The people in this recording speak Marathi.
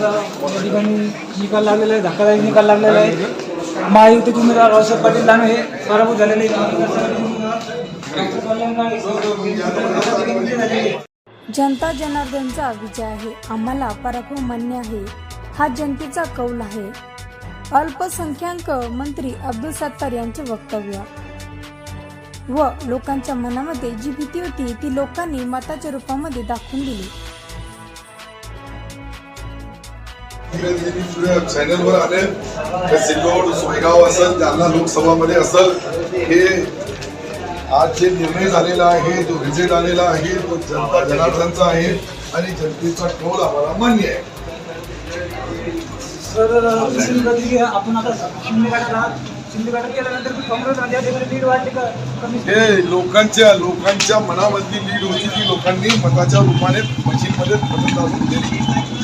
ठिकाणी निकाल लागलेला आहे धक्कादायक निकाल लागलेला आहे. महायुतीचे उमेदवार रावसाहेब पाटील दानवे हे पराभूत झालेले जनता जनार्दनचा विजय आहे. आम्हाला पराभव मान्य आहे. हा जनतेचा कौल आहे. अल्पसंख्याक मंत्री अब्दुल सत्तार यांचे वक्तव्य. व लोकांच्या मनामध्ये जी भीती होती ती लोकांनी मताच्या रूपामध्ये दाखवून दिली. धीरे धीरे पुढे चॅनलवर आले सिल्लोड सोयगाव असेल जालना लोकसभामध्ये असेल हे आज जे निर्णय झालेला आहे जो रिझल्ट आलेला आहे तो जनता जनार्दनचा आहे आणि जनतेचा टोल आम्हाला मान्य आहे. सर आपण आता काँग्रेस लीड वाढली का? हे लोकांच्या लोकांच्या मनामधली लीड होती ती लोकांनी मताच्या रूपाने मशीनमध्ये मतदान दिली.